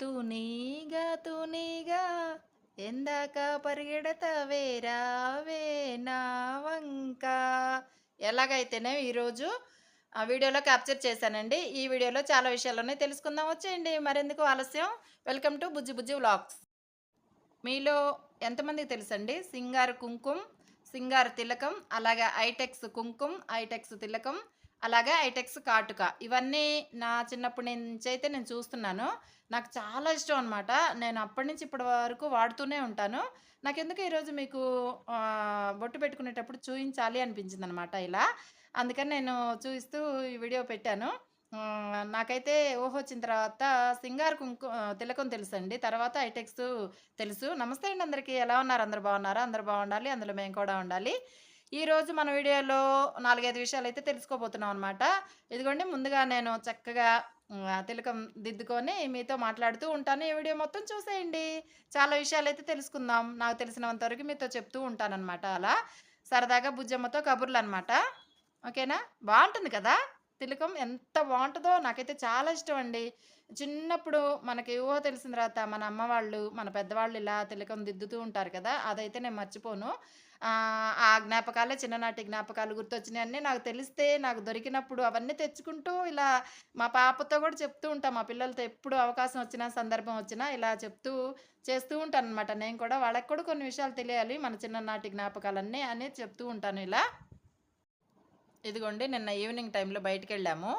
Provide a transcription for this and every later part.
తునీగా తునీగా ఎందాక పరిగెడతావే రావే నా వంక. ఎలాగైతేనే ఈరోజు ఆ వీడియోలో క్యాప్చర్ చేశానండి. ఈ వీడియోలో చాలా విషయాలున్నాయి తెలుసుకుందాం. వచ్చేయండి. మరెందుకు ఆలస్యం? Welcome to Bujji Bujji vlogs. మీలో ఎంతమందికి తెలుసండి? సింగారు కుంకుమ సింగారు తిలకం అలాగే ఐటెక్స్ కుంకుమ ఐటెక్స్ తిలకం అలాగే ఐటెక్స్ కాటుక. ఇవన్నీ నా చిన్నప్పటి నుంచి అయితే నేను చూస్తున్నాను. నాకు చాలా ఇష్టం అనమాట నేను అప్పటి నుంచి ఇప్పటి వరకు వాడుతూనే ఉంటాను. నాకెందుకు ఈరోజు మీకు బొట్టు పెట్టుకునేటప్పుడు చూపించాలి అనిపించింది అనమాట ఇలా. అందుకని నేను చూపిస్తూ ఈ వీడియో పెట్టాను. నాకైతే ఊహ వచ్చిన తర్వాత సింగార్ కుంకు తిలకం తెలుసు అండి తర్వాత ఐటెక్స్ తెలుసు. నమస్తే అండి అందరికీ. ఎలా ఉన్నారు? అందరు బాగున్నారా? అందరు బాగుండాలి. అందులో మేము కూడా ఉండాలి. ఈరోజు మన వీడియోలో నాలుగైదు విషయాలు అయితే తెలుసుకోబోతున్నాం అనమాట ఇదిగోండి ముందుగా నేను చక్కగా తిలకం దిద్దుకొని మీతో మాట్లాడుతూ ఉంటాను. ఈ వీడియో మొత్తం చూసేయండి. చాలా విషయాలు అయితే తెలుసుకుందాం. నాకు తెలిసినంత వరకు మీతో చెప్తూ ఉంటానన్నమాట అలా. సరదాగా బుజ్జమ్మతో కబుర్లు అనమాట ఓకేనా? బాగుంటుంది కదా? తిలకం ఎంత బాగుంటుందో నాకైతే చాలా ఇష్టం అండి చిన్నప్పుడు మనకి ఊహ తెలిసిన తర్వాత మన అమ్మ వాళ్ళు మన పెద్దవాళ్ళు ఇలా తిలకం దిద్దుతూ ఉంటారు కదా అదైతే నేను మర్చిపోను. ఆ జ్ఞాపకాలే చిన్ననాటి జ్ఞాపకాలు గుర్తొచ్చినాయన్నీ నాకు తెలిస్తే నాకు దొరికినప్పుడు అవన్నీ తెచ్చుకుంటూ ఇలా మా పాపతో కూడా చెప్తూ ఉంటాం. మా పిల్లలతో ఎప్పుడు అవకాశం వచ్చినా సందర్భం వచ్చినా ఇలా చెప్తూ చేస్తూ ఉంటాను అనమాట నేను కూడా వాళ్ళకి కూడా కొన్ని విషయాలు తెలియాలి మన చిన్ననాటి జ్ఞాపకాలన్నీ అని చెప్తూ ఉంటాను ఇలా. ఇదిగోండి నిన్న ఈవినింగ్ టైంలో బయటికి వెళ్ళాము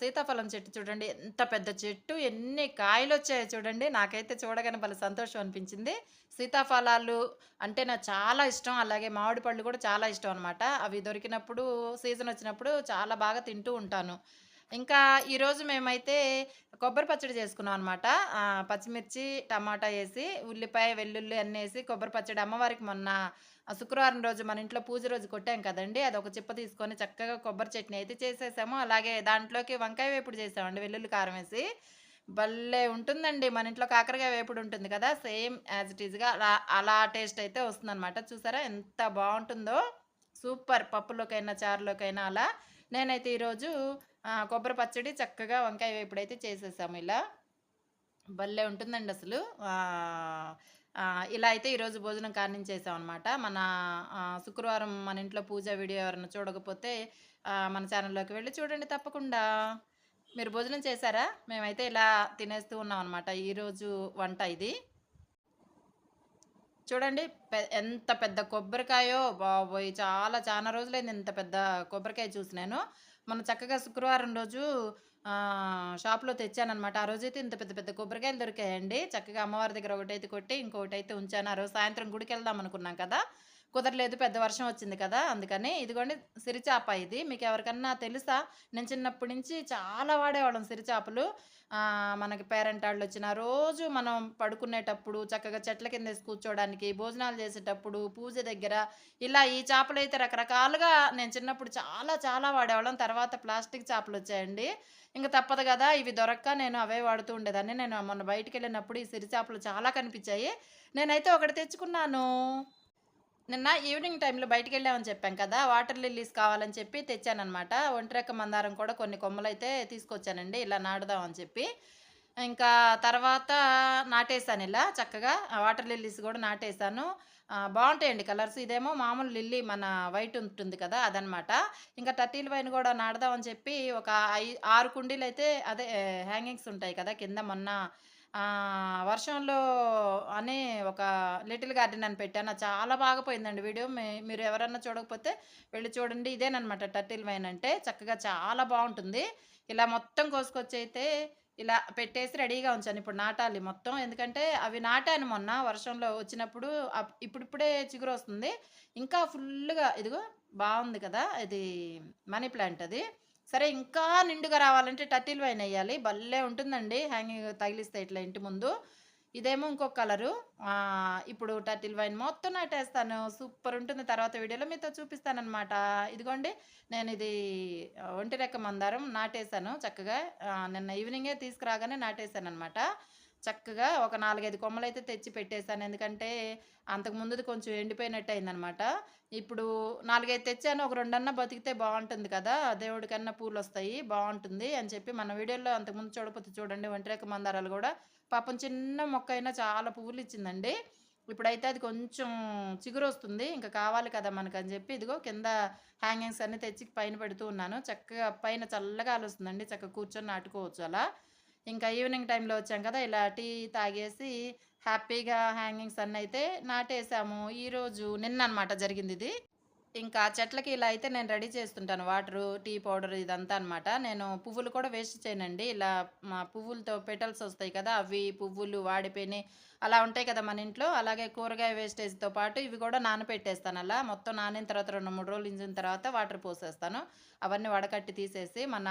సీతాఫలం చెట్టు చూడండి ఎంత పెద్ద చెట్టు ఎన్ని కాయలు వచ్చాయో చూడండి. నాకైతే చూడగానే భలే సంతోషం అనిపించింది. సీతాఫలాలు అంటే నాకు చాలా ఇష్టం. అలాగే మామిడి పళ్ళు కూడా చాలా ఇష్టం అనమాట అవి దొరికినప్పుడు సీజన్ వచ్చినప్పుడు చాలా బాగా తింటూ ఉంటాను. ఇంకా ఈరోజు మేమైతే కొబ్బరి పచ్చడి చేసుకున్నాం అనమాట పచ్చిమిర్చి టమాటా వేసి ఉల్లిపాయ వెల్లుల్లి అన్నీ వేసి కొబ్బరి పచ్చడి. అమ్మవారికి మొన్న ఆ శుక్రవారం రోజు మన ఇంట్లో పూజ రోజు కొట్టాం కదండి. అది ఒక చిప్ప తీసుకొని చక్కగా కొబ్బరి చట్నీ అయితే చేసేసాము. అలాగే దాంట్లోకి వంకాయ వేపుడు చేసామండి వెల్లుల్లి కారం వేసి. భలే ఉంటుందండి. మన ఇంట్లో కాకరకాయ వేపుడు ఉంటుంది కదా సేమ్ యాజ్ ఇట్ ఈజ్గా అలా అలా టేస్ట్ అయితే వస్తుందన్నమాట. చూసారా ఎంత బాగుంటుందో. సూపర్ పప్పులోకైనా చారులోకైనా అలా. నేనైతే ఈరోజు కొబ్బరి పచ్చడి చక్కగా వంకాయ వేపుడు అయితే చేసేసాము ఇలా. భలే ఉంటుందండి అసలు. ఇలా అయితే ఈరోజు భోజనం కారణించేసాం అనమాట మన శుక్రవారం మన ఇంట్లో పూజ వీడియో ఎవరైనా చూడకపోతే మన ఛానల్లోకి వెళ్ళి చూడండి తప్పకుండా. మీరు భోజనం చేశారా? మేమైతే ఇలా తినేస్తూ ఉన్నాం అనమాట ఈరోజు వంట ఇది. చూడండి పె- ఎంత పెద్ద కొబ్బరికాయో బాబోయ్! చాలా చాలా రోజులైంది ఇంత పెద్ద కొబ్బరికాయ చూసి నేను. మన చక్కగా శుక్రవారం రోజు షాప్లో తెచ్చానమాట ఆ రోజైతే ఇంత పెద్ద పెద్ద కొబ్బరికాయలు దొరికాయండి. చక్కగా అమ్మవారి దగ్గర ఒకటైతే కొట్టి ఇంకొకటి అయితే ఉంచాను. ఆ రోజు సాయంత్రం గుడికి వెళ్దాం అనుకున్నాం కదా. కుదరలేదు పెద్ద వర్షం వచ్చింది కదా అందుకని ఇదిగోండి సిరిచాప ఇది. మీకు ఎవరికన్నా తెలుసా? నేను చిన్నప్పటి నుంచి చాలా వాడేవాళ్ళం సిరిచాపలు. మనకి పేరెంట్ వాళ్ళు వచ్చిన రోజు మనం పడుకునేటప్పుడు చక్కగా చెట్ల కింద వేసి కూర్చోవడానికి భోజనాలు చేసేటప్పుడు పూజ దగ్గర ఇలా ఈ చేపలు అయితే రకరకాలుగా నేను చిన్నప్పుడు చాలా చాలా వాడేవాళ్ళం. తర్వాత ప్లాస్టిక్ చేపలు వచ్చాయండి. ఇంకా తప్పదు కదా ఇవి దొరక్క నేను అవే వాడుతూ ఉండేదాన్ని. నేను మొన్న బయటికి వెళ్ళినప్పుడు ఈ సిరి చేపలు చాలా కనిపించాయి. నేనైతే ఒకటి తెచ్చుకున్నాను. నిన్న ఈవినింగ్ టైంలో బయటికి వెళ్ళామని చెప్పాం కదా వాటర్ లిల్లీస్ కావాలని చెప్పి తెచ్చానమాట ఒంటరిక మందారం కూడా కొన్ని కొమ్మలు అయితే తీసుకొచ్చానండి ఇలా నాటుదామని చెప్పి. ఇంకా తర్వాత నాటేసాను ఇలా చక్కగా వాటర్ లిల్లీస్ కూడా నాటేసాను బాగుంటాయండి కలర్స్. ఇదేమో మామూలు లిల్లీ మన వైట్ ఉంటుంది కదా అదనమాట ఇంకా టర్టీల్ వైన్ కూడా నాడదామని చెప్పి ఒక ఐ ఆరు కుండీలు అయితే అదే హ్యాంగింగ్స్ ఉంటాయి కదా కింద మొన్న వర్షంలో అని ఒక లిటిల్ గార్డెన్ అని పెట్టాను. చాలా బాగా పోయిందండి వీడియో. మీ- మీరు ఎవరన్నా చూడకపోతే వెళ్ళి చూడండి. ఇదేనమాట టర్టిల్ వైన్ అంటే చక్కగా చాలా బాగుంటుంది. ఇలా మొత్తం కోసుకొచ్చి అయితే ఇలా పెట్టేసి రెడీగా ఉంచాను. ఇప్పుడు నాటాలి మొత్తం. ఎందుకంటే అవి నాటాను మొన్న వర్షంలో వచ్చినప్పుడు. అప్- ఇప్పుడిప్పుడే చిగురు వస్తుంది. ఇంకా ఫుల్గా ఇదిగో బాగుంది కదా. ఇది మనీ ప్లాంట్ అది. సరే ఇంకా నిండుగా రావాలంటే టర్టిల్ వైన్ వేయాలి. భలే ఉంటుందండి హ్యాంగింగ్ తగిలిస్తే ఇట్లా ఇంటి ముందు. ఇదేమో ఇంకొక కలరు. ఇప్పుడు టర్టిల్ వైన్ మొత్తం నాటేస్తాను. సూపర్ ఉంటుంది. తర్వాత వీడియోలో మీతో చూపిస్తానమాట ఇదిగోండి నేను ఇది ఒంటి రెక్క మందారం నాటేశాను చక్కగా. నిన్న ఈవినింగే తీసుకురాగానే నాటేశాను అనమాట చక్కగా ఒక నాలుగైదు కొమ్మలైతే తెచ్చి పెట్టేసాను. ఎందుకంటే అంతకు ముందుది కొంచెం ఎండిపోయినట్టు అయిందనమాట. ఇప్పుడు నాలుగైదు తెచ్చాను. ఒక రెండన్నా బతికితే బాగుంటుంది కదా! దేవుడికన్నా పూలు వస్తాయి బాగుంటుంది అని చెప్పి మన వీడియోలో అంతకుముందు చూడకపోతే చూడండి ఒంటిరేఖ మందారాలు కూడా పాపం చిన్న మొక్క అయినా చాలా పువ్వులిచ్చిందండి. ఇప్పుడైతే అది కొంచెం చిగురొస్తుంది. ఇంకా కావాలి కదా మనకని చెప్పి ఇదిగో కింద హ్యాంగింగ్స్ అన్నీ తెచ్చి పైన పెడుతూ ఉన్నాను. చక్కగా పైన చల్లగా ఆలోస్తుందండి చక్కగా కూర్చొని నాటుకోవచ్చు అలా. ఇంకా ఈవినింగ్ టైంలో వచ్చాం కదా! ఇలా టీ తాగేసి హ్యాపీగా హ్యాంగింగ్స్ అన్నీ అయితే నాటేసాము. ఈరోజు నిన్న అనమాట జరిగింది ఇది ఇంకా చెట్లకి ఇలా అయితే నేను రెడీ చేస్తుంటాను. వాటరు, టీ పౌడర్ ఇదంతా అనమాట. నేను పువ్వులు కూడా వేస్ట్ చేయనండి. ఇలా మా పువ్వులతో పెటల్స్ వస్తాయి కదా! అవి పువ్వులు వాడిపోయినాయి అలా ఉంటాయి కదా మన ఇంట్లో. అలాగే కూరగాయ వేస్టేజ్‌తో పాటు ఇవి కూడా నానపెట్టేస్తాను అలా. మొత్తం నానిన తర్వాత 2, 3 రోజులు ఇంజిన తర్వాత వాటర్ పోసేస్తాను. అవన్నీ వడకట్టి తీసేసి మన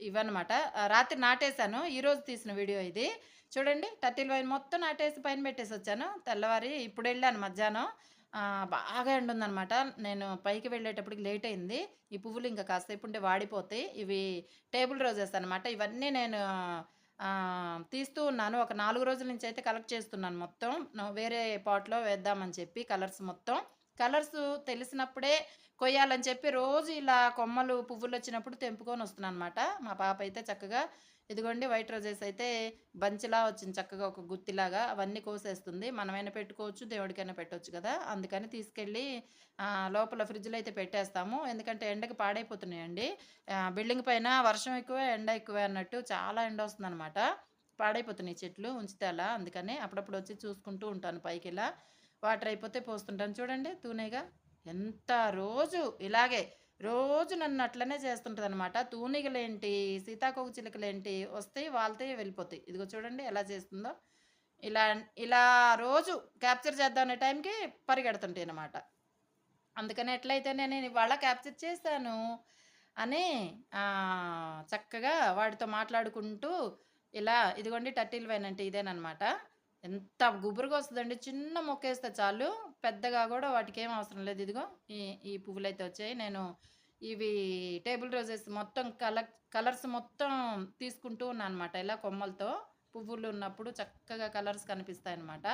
ఇవన్నమాట. రాత్రి నాటేసాను. ఈరోజు తీసిన వీడియో ఇది. చూడండి టర్టిల్ వైన్ మొత్తం నాటేసి పైన పెట్టేసి వచ్చాను తెల్లవారి ఇప్పుడెళ్ళాను మధ్యాహ్నం. బాగా ఎండు ఉందనమాట నేను పైకి వెళ్ళేటప్పటికి లేట్ అయింది. ఈ పువ్వులు ఇంకా కాసేపు ఉంటే వాడిపోతాయి. ఇవి టేబుల్ రోజెస్ అనమాట. ఇవన్నీ నేను తీస్తూ ఉన్నాను. ఒక నాలుగు రోజుల నుంచి అయితే కలెక్ట్ చేస్తున్నాను మొత్తం. వేరే పాట్‌లో వేద్దామని చెప్పి కలర్స్ మొత్తం. కలర్స్ తెలిసినప్పుడే కొయ్యాలని చెప్పి రోజు ఇలా కొమ్మలు పువ్వులు వచ్చినప్పుడు తెంపుకొని వస్తున్నాను అనమాట మా పాప అయితే చక్కగా ఇదిగోండి వైట్ రోజెస్ అయితే బంచిలా వచ్చింది చక్కగా ఒక గుత్తిలాగా. అవన్నీ కోసేస్తుంది. మనమైనా పెట్టుకోవచ్చు, దేవుడికైనా పెట్టవచ్చు కదా! అందుకని తీసుకెళ్ళి లోపల ఫ్రిడ్జ్‌లో అయితే పెట్టేస్తాము. ఎందుకంటే ఎండకి పాడైపోతున్నాయండి. బిల్డింగ్ పైన వర్షం ఎక్కువ ఎండ ఎక్కువ అన్నట్టు చాలా ఎండ వస్తుందనమాట పాడైపోతున్నాయి చెట్లు ఉంచితే అలా. అందుకని అప్పుడప్పుడు వచ్చి చూసుకుంటూ ఉంటాను పైకి ఇలా వాటర్ అయిపోతే పోస్తుంటాను. చూడండి తూనేగా ఎంత రోజు ఇలాగే రోజు నన్ను అట్లనే చేస్తుంటుంది అనమాట తూనీగలేంటి, సీతాకోకచిలుకలేంటి వస్తాయి, వాళ్తాయి వెళ్ళిపోతాయి. ఇదిగో చూడండి ఎలా చేస్తుందో. ఇలా ఇలా రోజు క్యాప్చర్ చేద్దాం అనే టైంకి పరిగెడుతుంటాయనమాట. అందుకని ఎట్లయితే నేను ఇవాళ క్యాప్చర్ చేశాను అని చక్కగా వాడితో మాట్లాడుకుంటూ ఇలా ఇదిగోండి టర్టిల్ వైన్ అంటే ఇదేనమాట ఎంత గుబురుగా వస్తుందండి చిన్న మొక్కేస్తే చాలు. పెద్దగా కూడా వాటికి ఏం అవసరం లేదు. ఇదిగో ఈ ఈ పువ్వులైతే వచ్చాయి. నేను ఇవి టేబుల్ రోజెస్ మొత్తం కలర్ కలర్స్ మొత్తం తీసుకుంటూ ఉన్నాను అనమాట ఇలా కొమ్మలతో పువ్వులు ఉన్నప్పుడు చక్కగా కలర్స్ కనిపిస్తాయనమాట.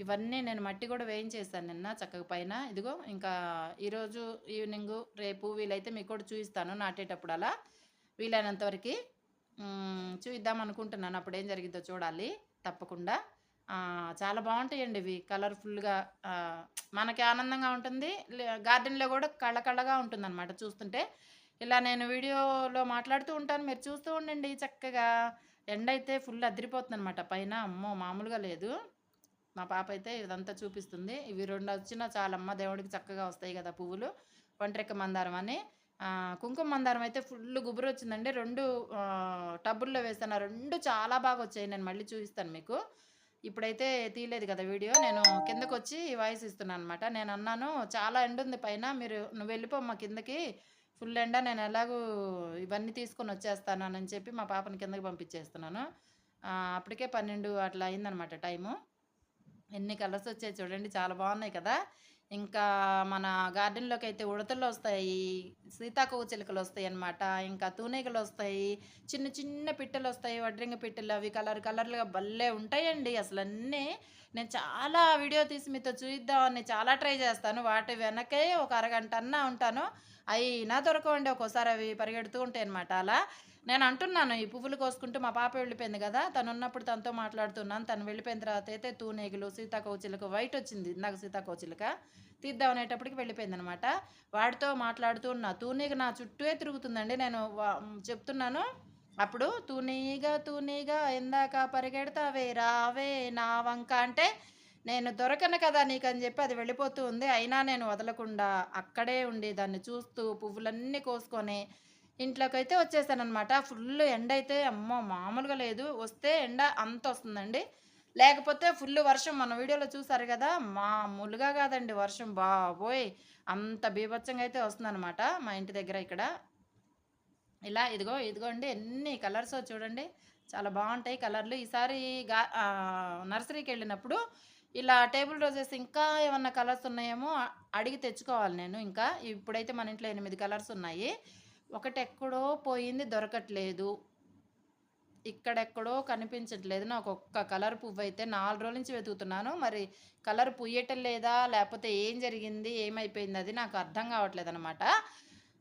ఇవన్నీ నేను మట్టి కూడా వేయించేసాను నిన్న చక్కగా పైన. ఇదిగో ఇంకా ఈరోజు ఈవినింగ్ రేపు వీలైతే మీకు కూడా చూపిస్తాను నాటేటప్పుడు అలా. వీలైనంత వరకి. హ్మ్. చూయిద్దాం అనుకుంటున్నాను. అప్పుడేం చూడాలి తప్పకుండా. చాలా బాగుంటాయండి ఇవి కలర్‌ఫుల్‌గా మనకి ఆనందంగా ఉంటుంది. లే గార్డెన్‌లో కూడా కళ కళగా ఉంటుందనమాట చూస్తుంటే. ఇలా నేను వీడియోలో మాట్లాడుతూ ఉంటాను. మీరు చూస్తూ ఉండండి చక్కగా. ఎండ అయితే ఫుల్ అదిరిపోతుందనమాట పైన. అమ్మో! మామూలుగా లేదు. మా పాప అయితే ఇదంతా చూపిస్తుంది. ఇవి రెండు వచ్చినా చాలమ్మ దేవుడికి చక్కగా వస్తాయి కదా పువ్వులు. ఒంటరిక మందారం అని. కుంకుమ మందారం అయితే ఫుల్ గుబురొచ్చిందండి. 2 ఆహ్, టబ్బుల్లో వేస్తాను రెండు చాలా బాగా వచ్చాయి నేను మళ్ళీ చూపిస్తాను మీకు. ఇప్పుడైతే తీయలేదు కదా వీడియో. నేను కిందకొచ్చి వాయిస్ ఇస్తున్నా అనమాట నేను అన్నాను చాలా ఎండుంది పైన. మీరు నువ్వు వెళ్ళిపోమ్మా కిందకి. ఫుల్ ఎండ నేను ఎలాగూ ఇవన్నీ తీసుకొని వచ్చేస్తానని చెప్పి మా పాపని కిందకి పంపించేస్తున్నాను. అప్పటికే 12 అట్లా అయిందనమాట టైము. ఎన్ని కలర్స్ వచ్చాయి చూడండి. చాలా బాగున్నాయి కదా! ఇంకా మన గార్డెన్లోకి అయితే ఉడతలు వస్తాయి సీతాకోకచిలుకలు వస్తాయి అనమాట ఇంకా తూనీగలొస్తాయి. చిన్న చిన్న పిట్టలొస్తాయి. వడ్రింగ పిట్టలు అవి కలర్ కలర్‌లుగా భలే ఉంటాయండి అసలన్నీ. నేను చాలా వీడియో తీసి మీతో చూద్దామని చాలా ట్రై చేస్తాను. వాటి వెనకే ఒక అరగంట అన్నా ఉంటాను. అయినా దొరకవండి ఒక్కోసారి అవి పరిగెడుతూ ఉంటాయనమాట అలా. నేను అంటున్నాను ఈ పువ్వులు కోసుకుంటూ మా పాప వెళ్ళిపోయింది కదా తను ఉన్నప్పుడు తనతో మాట్లాడుతున్నాను. తను వెళ్ళిపోయిన తర్వాత అయితే తూనేగులు సీతాకోచిలకు వైట్ వచ్చింది ఇందాక సీతాకోచిలక తీద్దాం అనేటప్పటికి వెళ్ళిపోయింది అనమాట వాడితో మాట్లాడుతూ ఉన్నా. తూనీగ నా చుట్టూయే తిరుగుతుందండి. నేను చెప్తున్నాను. అప్పుడు తూనీగ తూనీగ ఎందాక పరిగెడతావే రావే నా వంక అంటే నేను దొరకను కదా నీకని చెప్పి అది వెళ్ళిపోతూ ఉంది. అయినా నేను వదలకుండా అక్కడే ఉండి దాన్ని చూస్తూ పువ్వులన్నీ కోసుకొని ఇంట్లోకి అయితే వచ్చేసాననమాట. ఫుల్ ఎండ అయితే అమ్మో! మామూలుగా లేదు. వస్తే ఎండ అంత వస్తుందండి లేకపోతే ఫుల్ వర్షం మన వీడియోలో చూసారు కదా మామూలుగా కాదండి వర్షం బాబోయ్! అంత బీభత్సంగా అయితే వస్తుందనమాట మా ఇంటి దగ్గర ఇక్కడ. ఇలా ఇదిగో ఇదిగోండి ఎన్ని కలర్స్ చూడండి. చాలా బాగుంటాయి కలర్‌లు. ఈసారి గా వెళ్ళినప్పుడు ఇలా టేబుల్ రోజెస్ ఇంకా ఏమన్నా కలర్స్ ఉన్నాయేమో అడిగి తెచ్చుకోవాలి నేను ఇంకా. ఇప్పుడైతే మన ఇంట్లో ఎనిమిది కలర్స్ ఉన్నాయి. ఒకటెక్కడో పోయింది దొరకట్లేదు. ఇక్కడెక్కడో కనిపించట్లేదు. నాకు ఒక్క కలర్ పువ్వు అయితే నాలుగు రోజుల నుంచి వెతుకుతున్నాను. మరి కలర్ పుయ్యటం లేదా? లేకపోతే ఏం జరిగింది? ఏమైపోయింది అది నాకు అర్థం కావట్లేదనమాట.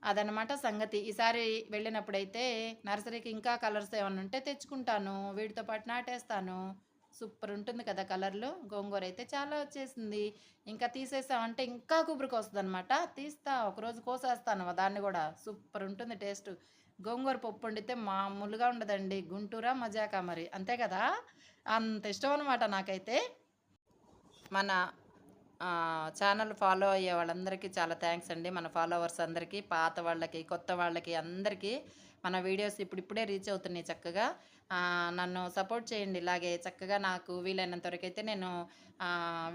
అదనమాట సంగతి. ఈసారి వెళ్ళినప్పుడైతే నర్సరీకి ఇంకా కలర్స్ ఏమైనా ఉంటే తెచ్చుకుంటాను. వీటితో పాటు నాటేస్తాను. సూపర్ ఉంటుంది కదా కలర్‌లు. గోంగూర అయితే చాలా వచ్చేసింది. ఇంకా తీసేసామంటే ఇంకా గుబురుకొస్తదనమాట. తీస్తా ఒకరోజు కోసేస్తాను దాన్ని కూడా సూపర్ ఉంటుంది టేస్ట్ గోంగూర పప్పు వండితే మామూలుగా ఉండదండి. గుంటూరా మజాకా మరి. అంతే కదా! అంత ఇష్టం అనమాట నాకైతే. మన ఛానల్ ఫాలో అయ్యే వాళ్ళందరికీ చాలా థ్యాంక్స్ అండి. మన ఫాలోవర్స్ అందరికీ, పాత వాళ్ళకి, కొత్త వాళ్ళకి అందరికీ మన వీడియోస్ ఇప్పుడిప్పుడే రీచ్ అవుతున్నాయి చక్కగా. నన్ను సపోర్ట్ చేయండి ఇలాగే చక్కగా నాకు వీలైనంత వరకైతే నేను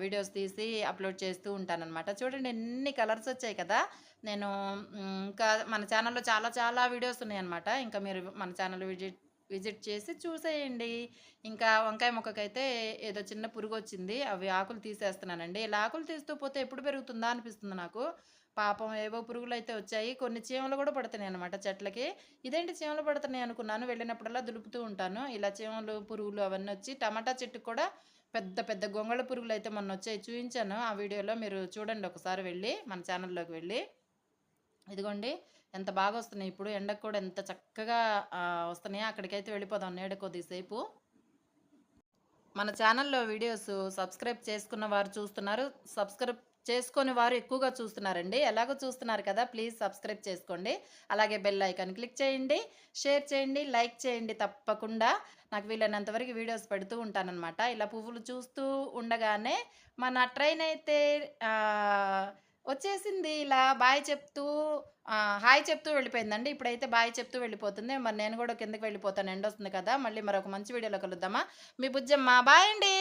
వీడియోస్ తీసి అప్‌లోడ్ చేస్తూ ఉంటానన్నమాట చూడండి ఎన్ని కలర్స్ వచ్చాయి కదా! నేను ఇంకా మన ఛానల్‌లో చాలా చాలా వీడియోస్ ఉన్నాయన్నమాట. ఇంకా మీరు మన ఛానల్ విజిట్ విజిట్ చేసి చూసేయండి. ఇంకా వంకాయ మొక్కకైతే ఏదో చిన్న పురుగు వచ్చింది అవి ఆకులు తీసేస్తున్నానండి. ఇలా ఆకులు తీస్తూ పోతే ఎప్పుడు పెరుగుతుందా అనిపిస్తుంది నాకు. పాపం ఏవో పురుగులైతే వచ్చాయి. కొన్ని చీమలు కూడా పడుతున్నాయి అనమాట చెట్లకి. ఇదేంటి చీమలు పడుతున్నాయి అనుకున్నాను. వెళ్ళినప్పుడల్లా దులుపుతూ ఉంటాను. ఇలా చీమలు, పురుగులు అవన్నీ వచ్చి టమాటా చెట్టుకు కూడా పెద్ద పెద్ద గొంగళ పురుగులు అయితే మొన్న వచ్చాయి చూపించాను ఆ వీడియోలో మీరు చూడండి ఒకసారి వెళ్ళి మన ఛానల్‌లోకి వెళ్ళి. ఇదిగోండి ఎంత బాగా వస్తున్నాయి ఇప్పుడు. ఎండకు కూడా ఎంత చక్కగా వస్తున్నాయి వస్తున్నాయో అక్కడికైతే వెళ్ళిపోదాం నేడు కొద్దిసేపు. మన ఛానల్‌లో వీడియోస్ సబ్స్క్రైబ్ చేసుకున్న వారు చూస్తున్నారు. సబ్స్క్రైబ్ చేసుకొని వారు ఎక్కువగా చూస్తున్నారండి. ఎలాగో చూస్తున్నారు కదా! ప్లీజ్ సబ్స్క్రైబ్ చేసుకోండి. అలాగే బెల్ ఐకాన్ క్లిక్ చేయండి. షేర్ చేయండి. లైక్ చేయండి తప్పకుండా. నాకు వీలైనంతవరకు వీడియోస్ పెడుతూ ఉంటాననమాట. ఇలా పువ్వులు చూస్తూ ఉండగానే మన ట్రైన్ అయితే వచ్చేసింది. ఇలా బాయ్ చెప్తూ హాయ్ చెప్తూ వెళ్ళిపోయిందండి. ఇప్పుడైతే బాయ్ చెప్తూ వెళ్ళిపోతుంది. మరి నేను కూడా కిందకి వెళ్ళిపోతాను ఎండొస్తుంది కదా! మళ్ళీ మరొక మంచి వీడియోలో కలుద్దామా? మీ బుజ్జమ్మ. బాయ్ అండి.